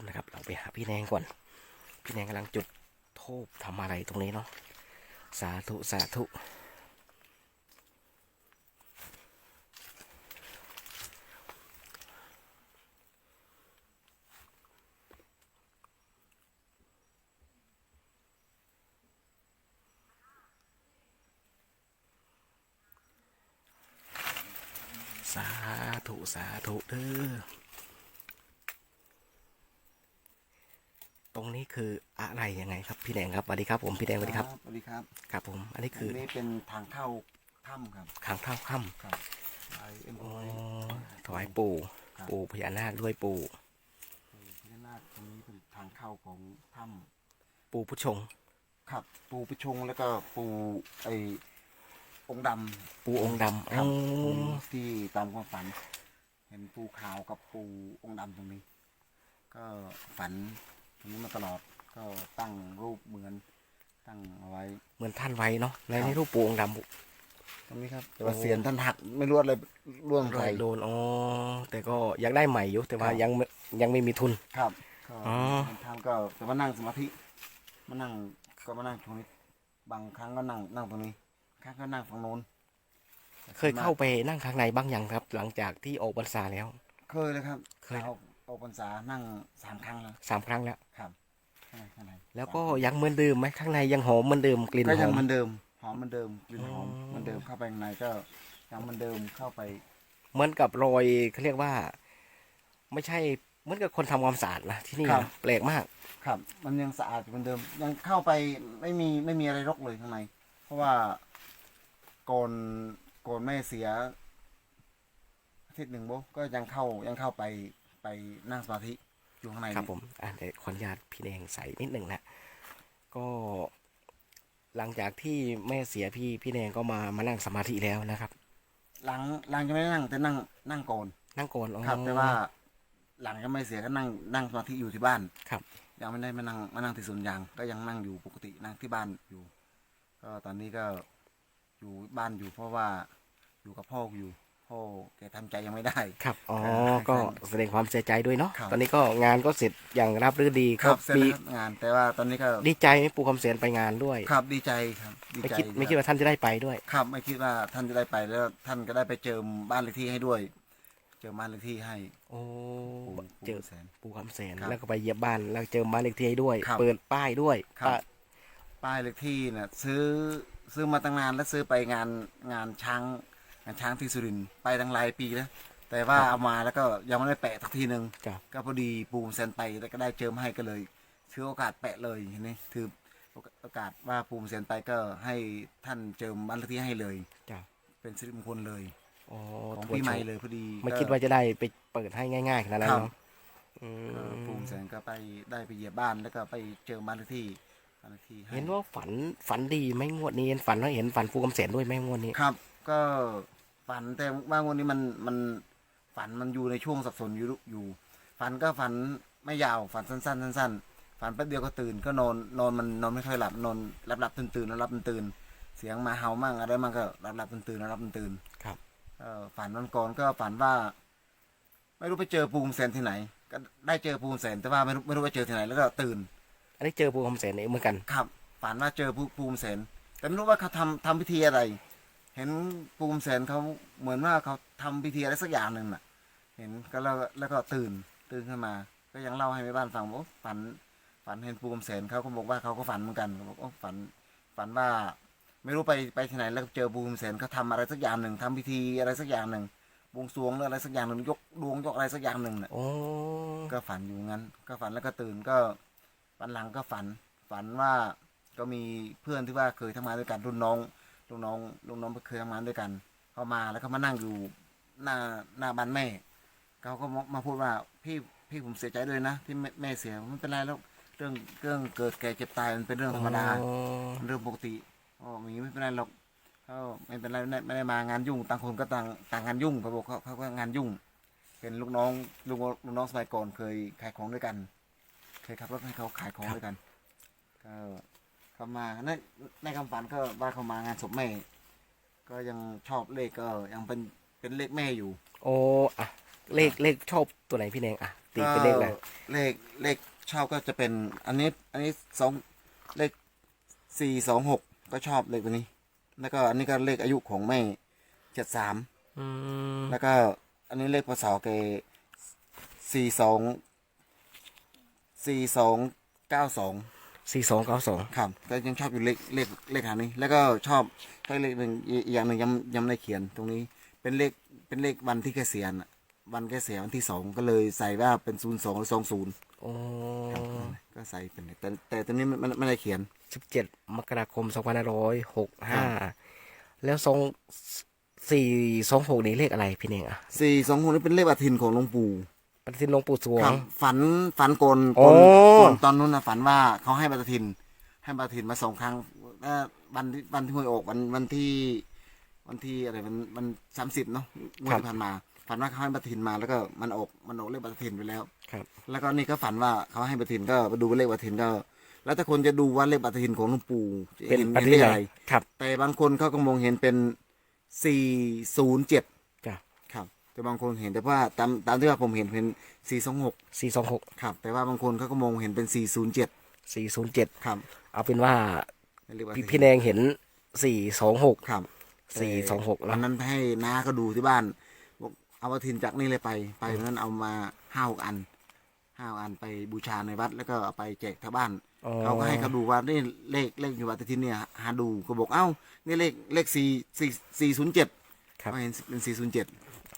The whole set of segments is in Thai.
มนะครับ เราไปหาพี่แนงก่อน พี่แนงกำลังจุดธูปทำอะไรตรงนี้เนาะสาธุสาธุสาธุ สาธุเด้อ รงนี้คืออะไรยังไงครับพี่แดงครับสวัสดีครับผมพี่แดงสวัสดีครับสวัสดีครับครับผมอันนี้คืออันนี้เป็นทางเข้าถ้ำครับขังเท่าค่ครับไอเอ็มำโออ๋อไอถวายปู่ครับปู่พญานาคด้วยปู่พญานาคตรงนี้เป็นทางเข้าของถ้ปู่ผู้ชงำครับ ปูปิชงแล้วก็ปูไอองค์ดำปู่องค์ดำครัอ๋บอตรงนี้ที่ตามความฝัน เห็นปูขาวกับปูองค์ดำตรงนี้ ก็ฝัน ตรงนี้มาตลอดก็ตั้งรูปเหมือนตั้งเอาไว้ เหมือนท่านไว้เนาะในครับในรูปปู่องค์ดำตรงนี้ครับแต่ว่าเสียนท่านหักไม่รู้อะไรร่วงรใส่อยโดนอ๋อแต่ก็อยากได้ใหม่อยู่แต่ว่าครับยังไม่ยังไม่มีทุน ครับก็อ๋อทำก็แต่ว่านั่งสมาธิมานั่งก็มานั่งตรงนี้บางครั้งก็นั่งนั่งตรงนี้ครั้งก็นั่งฝั่งโน้นเคยเข้าไปนั่งข้างในบ้างยังครับ หลังจากที่ออกพรรษาแล้ว เคยเลยครับเคยเอา เอาพรรษานั่งสามครั้งแล้วสามครั้งแล้ว ครับข้างในข้างในแล้วก็ยังเหมือนเดิมไหมข้างในยังหอมเหมือนเดิมกลิ่นก็หยัองมเหมือนเดิมหอมเหมือนเดิมกลิ่นหอมอ๋อเหมือนเดิมเข้าไปข้างในก็ยังเหมือนเดิมเข้าไป เหมือนกับรอยเขาเรียกว่า ไม่ใช่เหมือนกับคนทำความสะอาดนะที่นี่ครับ นะแปลกมาก ครับ มันยังสะอาดเหมือนเดิม ยังเข้าไปไม่มีไม่มีอะไรรกเลยข้างใน เพราะว่าก่อนก่อนแม่เสียอาทิตย์หนึ่งโบก็ยังเข้ายังเข้าไป ไปนั่งสมาธิอยู่ข้างในครับนี่ผมอ่าเดี๋ยวขออนุญาตพี่แดงใส่นิดหนึ่งนะก็หลังจากที่แม่เสียพี่พี่แดงก็มามานั่งสมาธิแล้วนะครับหลังหลังจะไม่ได้นั่งแต่นั่งนั่งก่อนนั่งโกนอ๋อครับแต่ว่า หลังจะไม่เสียก็นั่งนั่งสมาธิอยู่ที่บ้านครับ ยังไม่ได้มานั่งมานั่งที่สวนยาง ก็ยังนั่งอยู่ปกตินั่งที่บ้านอยู่ ก็ตอนนี้ก็อยู่บ้านอยู่เพราะว่าอยู่กับพ่ออยู่ พ่อแกทำใจยังไม่ได้ ครับ อ๋อครับก็แสดงความเสียใจด้วยเนาะ ครับ ตอนนี้ก็งานก็เสร็จอย่างราบรื่นดีครับเสร็จมีแล้วครับงาน แต่ว่าตอนนี้ก็ดีใจไหมปู่คำเสียนไปงานด้วย ครับดีใจครับดีไม่ใจคิดไม่คิดว่าท่านจะได้ไปด้วย ครับไม่คิดว่าท่านจะได้ไปแล้วท่านก็ได้ไปเจิมบ้านเลขที่ให้ด้วย เจิมบ้านเลขที่ให้โอ้ปู่เจอปู่แสน ปู่คำเสียนครับแล้วก็ไปเหยียบบ้านแล้วเจอบ้านเลขที่ให้ด้วย ครับเปิดป้ายด้วยครับ ป้าป้ายเลขที่เนี่ยซื้อซื้อมาตั้งนานแล้วซื้อไปงานงานช้างงาน ช้างที่สุรินทร์ไปตั้งหลายปีแล้วแต่ว่าเอามาแล้วก็ยังไม่ได้แปะสักทีหนึ่งจ้ะก็พอดีปูมเซนไปแล้วก็ได้เจิมให้ก็เลยถือโอกาสแปะเลยเห็นไหมถือโอกาสว่าปูมเซนไปก็ให้ท่านเจิมบ้านเลขที่ให้เลย จ้ะเป็นสิริมงคลเลยอ๋อของถั่วปีใหม่โชว์เลยพอดีไม่ก็คิดว่าจะได้ไปเปิดให้ง่ายๆขนาดนั้นครับเนาะอืเอ่อมปูมเซนก็ไปได้ไปเหยียบบ้านแล้วก็ไปเจิมบ้านเลขที่บ้านเลขที่ให้เห็นว่าฝันฝันดีไหม่งวดนี้เห็นฝันว่าเห็นฝันปู่คำเสียนด้วยไหม่งวดนี้ ครับ ก็ฝันแต่ว่างวันนี้มันมันฝันมันอยู่ในช่วงสับสนอยู่อยู่ ฝันก็ฝันไม่ยาวฝันสั้นๆสั้นๆฝันแป๊บเดียวก็ตื่นก็นอนนอนมันนอนไม่ค่อยหลับนอนหลับหลับตื่นตื่นๆแล้วหลับตื่นตื่นๆเสียงหมาเห่ามั่งอะไรมั่งก็หลับหลับตื่นตื่นๆแล้วหลับตื่นตื่นครับๆเอ่อฝันวันก่อนก็ฝันว่า ไม่รู้ไปเจอปูมแสนที่ไหน ก็ได้เจอปูมแสนแต่ว่าไม่รู้ไม่รู้ว่าเจอที่ไหนแล้วก็ตื่น อันนี้เจอปู่คำเสียนเองเหมือนกัน ครับ ฝันว่าเจอภูภูมิเสนแต่ไม่รู้ว่าเขาทำทำพิธีอะไร เห็นภูมิเสนเขาเหมือนว่าเขาทำพิธีอะไรสักอย่างหนึ่งน่ะ เห็นก็แล้วแล้วก็ตื่นตื่นขึ้นมา ก็ยังเล่าให้แม่บ้านฟังว่าโอ้ฝันฝันเห็นภูมิเสนเขาก็บอกว่าเขาก็ฝันเหมือนกันเขาบอกโอ้ฝันฝันว่า ไม่รู้ไปไปที่ไหนแล้วเจอภูมิเสนเขาทำอะไรสักอย่างหนึ่งทำพิธีอะไรสักอย่างหนึ่งบวงสรวงหรืออะไรสักอย่างหนึ่งยกดวงยกอะไรสักอย่างหนึ่งน่ะโอ้ก็ฝันอยู่งั้น ก็ฝันแล้วก็ตื่นก็วันหลังก็ฝัน ฝันว่าก็มีเพื่อนที่ว่าเคยทำงานด้วยกันรุ่นน้อง รุ่นน้องรุ่นน้องเคยทำงานด้วยกัน เขามาแล้วเขามานั่งอยู่หน้าหน้าบ้านแม่เขาก็มามาพูดว่าพี่พี่ผมเสียใจด้วยนะ ที่แม่แม่เสียไม่เป็นไรแล้วเรื่องเรื่องเกิดแก่เจ็บตายมันเป็นเรื่องธรรมดาอ๋อมันเรื่องปกติอ๋ออย่างนี้ไม่เป็นไรหรอกเขาไม่เป็นไรไม่ได้ไม่ได้มางานยุ่งต่างคนก็ต่างต่างงานยุ่งเขาบอกเขาเขาก็งานยุ่ง เป็นลูกน้องลูกลูกน้องสมัยก่อนเคยขายของด้วยกัน เคยขับรถให้เขาขายของด้วยกันก็ เขามาในในคำฝันก็ว่าเขามางานศพแม่ ก็ยังชอบเลขก็ยังเป็นเป็นเลขแม่อยู่โอ้อะเลขเลขชอบตัวไหนพี่แดงอะตีเป็นเลขอะไรก็เลขเลขชอบก็จะเป็น อันนี้อันนี้สองเลขสี่สองหกก็ชอบเลขตัวนี้ แล้วก็อันนี้ก็เลขอายุของแม่เจ็ดสามอืมแล้วก็อันนี้เลขพศเกสี่สองสี่สองเก้าสอง สี่สองเก้าสองครับก็ยังชอบอยู่เลขเลขเลขหานี้ แล้วก็ชอบก็เลขหนึ่งอีกอย่างหนึ่งยังยังไม่ได้เขียนตรงนี้เป็นเลขเป็นเลขวันที่เกษียณอะวันเกษียณวันที่สองก็เลยใส่ว่าเป็นศูนย์สองหรือสองศูนย์โอ้ก็ใส่เป็นแต่แต่ตรงนี้มันไม่ได้เขียนสิบเจ็ดมกราคมสองพันห้าร้อยหกห้าแล้วสองสี่สองหกนี่เลขอะไรพี่เน่งอะสี่สองหกนี่เป็นเลขอาทินของหลวงปู่ป ฏิทินหลวงปู่สวงฝันฝันโกนโกนตอนนู้นนะฝันว่าเขาให้ปฏิทิน ให้ปฏิทินมาสองครั้งวันที่วันที่หวยอกวันวันที่ วันที่อะไรมันมันสามสิบเนาะงวดที่ผ่านมา ฝันว่าเขาให้ปฏิทินมาแล้วก็มันอกมันออกเลขปฏิทินไปแล้ว ครับ แล้วก็นี่ก็ฝันว่าเขาให้ปฏิทินก็ดูเลขปฏิทินก็ แล้วแต่คนจะดูว่าเลขปฏิทินของหลวงปู่เป็นห็ปฏิทินอะไร ครับ แต่บางคนเขาก็มองเห็นเป็นสี่ศูนย์เจ็ด แต่บางคนเห็นแต่ว่าตามตามที่ว่าผมเห็นเป็นสี่สองหกสี่สองหกครับ แต่ว่าบางคนเขาก็มองเห็นเป็นสี่ศูนย์เจ็ดสี่ศูนย์เจ็ดครับเอาเป็นว่าเรียกว่าพี่พี่แนงเห็นสี่สองหกครับสี่สองหกแล้วัวนนั้นให้น้าก็ดูที่บ้านบอกเอาวัตถินจากนี่เลยไปไปวันนั้นเอามาห้าหกอันห้าอันไปบูชาในวัด แล้วก็เอาไปแจกชาวบ้าน อ๋อเขาก็ให้เขาดูว่านี่เลขเลขอยู่วัดทินเนี่ยหาดูก็บอกเอ้านี่เลขเลขสี่สี่สี่ศูนย์เจ็ดครับเขาเห็นเป็นสี่ศูนย์เจ็ด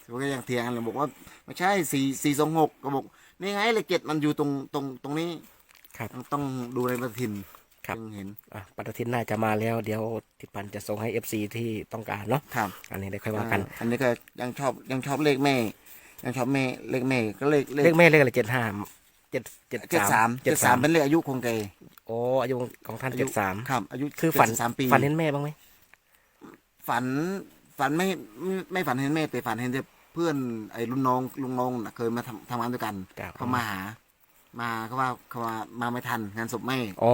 เขาก็ยังเถียงกันเลยบอกว่าไม่ใช่สี่สี่สองหกก็บอกนี่ไงเลขเจ็ดมันอยู่ตรงตรงตรงนี้ครับ ต้องต้องดูในวัดทินครับ จึงเห็น อะปฏิทินน่าจะมาแล้ว เดี๋ยวทิศพันธ์จะส่งให้เอฟซีที่ต้องการเนาะครับ อันนี้ได้ค่อยว่ากัน อ่าอันนี้ก็ยังชอบยังชอบเลขแม่ ยังชอบแม่เลขแม่ก็เลขเลขแม่เลขอะไรเจ็ดห้าเจ็ดเจ็ดเจ็ดสามเจ็ดสามเป็นเลขอายุคงแกโอ้อายุของท่านอายุเจ็ดสามครับอายุคือฝันสามปีฝันเห็นแม่บ้างไหมฝัน ฝันไม่ไม่ไม่ฝันเห็นแม่แต่ฝันเห็นแต่เพื่อนไอ้รุ่นน้องลุงน้องน่ะเคยมาทำทำงานด้วยกันครับ เขามาหา มาเขาว่าเขาว่ามาไม่ทันงานศพแม่ อ๋อ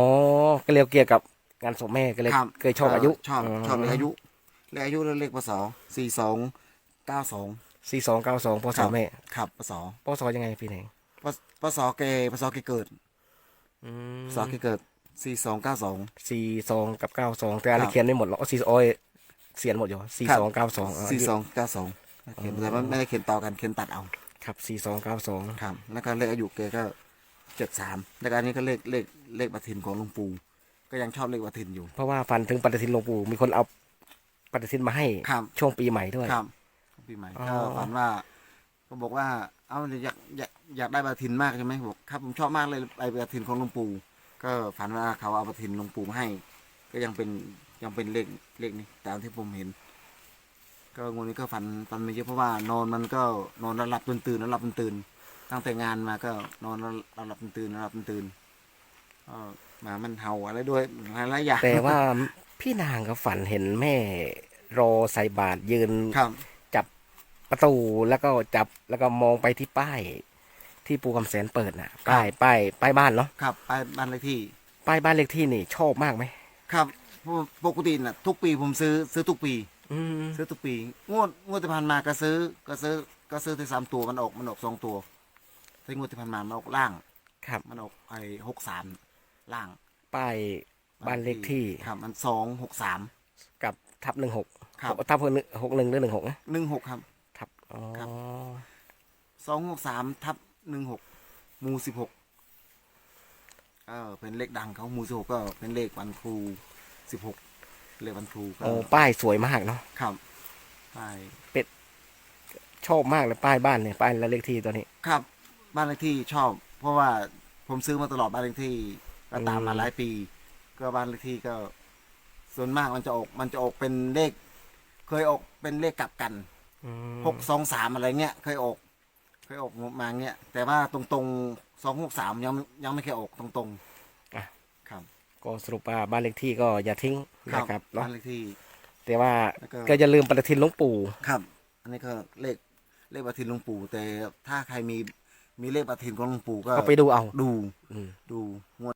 ก็เรียกเกี่ยวกับงานศพแม่ก็เลยครับเคยชอบอายุชอบชอบเลขอายุเลขอายุแล้วเลขพศสี่สองเก้าสองสี่สองเก้าสองพศแม่ครับพศพศยังไงพี่เน่งพศพศแกพศแกเกิดอืมพศแกเกิดสี่สองเก้าสอง สี่สองกับเก้าสองแต่อะไรครับ เขียนไม่หมดหรอกสี่โอ้ย เสียนหมดอยู่สี่ครับสองเก้าสองสี่สองเก้าสองเขียนแต่ว่าไม่ได้เขียนต่อกันเขียนตัดเอา ครับสี่สองเก้าสองครับแล้วก็เลขอายุแกก็เจ็ดสามแล้วก็อันนี้ก็เลขเลขเลขบัตรทินของหลวงปู่ก็ยังชอบเลขบัตรทินอยู่ เพราะว่าฝันถึงปฏิทินหลวงปู่มีคนเอาปฏิทินมาให้ครับช่วงปีใหม่ด้วยครับปีใหม่อ๋อก็ฝันว่าก็บอกว่า เอ้าอยากอยากอยากได้บัตรทินมากใช่ไหมบอกครับผมชอบมากเลยไอ้บัตรทินของหลวงปู่ก็ฝันว่าเขาเอาบัตรทินหลวงปู่มาให้ ก็ยังเป็น ยังเป็นเลขเลขนี้ตามที่ผมเห็น ก็งวดนี้ก็ฝันฝันไม่เยอะเพราะว่านอนมันก็นอนแล้วหลับตื่นตื่นแล้วหลับตื่นตื่นตั้งแต่งานมาก็นอนแล้วหลับตื่นตื่นแล้วหลับตื่นตื่นก็หมามันเห่าอะไรด้วยหลายๆอย่างแต่ว่าพี่นางก็ฝันเห็นแม่รอใส่บาตรยืนครับจับประตูแล้วก็จับแล้วก็มองไปที่ป้าย ที่ปูคำแสนเปิดน่ะ ป้ายป้ายป้ายบ้านเนาะครับไปบ้านเลขที่ ป้ายบ้านเลขที่นี่ชอบมากไหมครับเพราะ ปกติน่ะ ทุกปีผมซื้อซื้อทุกปี อืมซื้อทุกปี งวดงวดที่ผ่านมาก็ซื้อ ก็ซื้อก็ซื้อที่สามตัวมันออกมันออกสองตัวที่งวดที่ผ่านมามันออกล่าง ครับมันออกไอ้หกสามล่างป้ายบ้านเลขที่ครับ มันสองหกสาม กับทับหนึ่งหกครับ ทับหนึ่งหกหนึ่งหรือหนึ่งหกนะหนึ่งหกครับ ทับอ๋อครับ สองหกสามทับหนึ่งหกหมู่สิบหกก็เป็นเลขดังเขาหมู่สิบหกก็เป็นเลขวันครู สิบหกเลขวันครูก็โอ้ป้ายสวยมากเนาะครับไปชอบมากเลยป้ายบ้านเนี่ยป้ายและเลขที่ตัวนี้ ครับบ้านเลขที่ชอบ เพราะว่าผมซื้อมาตลอดบ้านเลขที่ก็ตามมาอืมหลายปี ก็บ้านเลขที่ก็ ส่วนมากมันจะออกมันจะออกเป็นเลข เคยออกเป็นเลขกลับกันอืมหกสองสามอะไรเงี้ย เคยออก เคยออกมาเงี้ยแต่ว่าตรงตรงสองหกสามยังยังไม่เคยออกตรงตรงๆครับ ก็สรุปว่าบ้านเลขที่ก็อย่าทิ้งนะครับเนาะบ้านเลขที่ แต่ว่าแล้วก็ก็อย่าลืมปฏิทินหลวงปู่ครับ อันนี้ก็เลขเลขปฏิทินหลวงปู่ แต่ถ้าใครมีมีเลขปฏิทินของหลวงปู่ก็ก็ไปดูเอาดูอืมดูงวด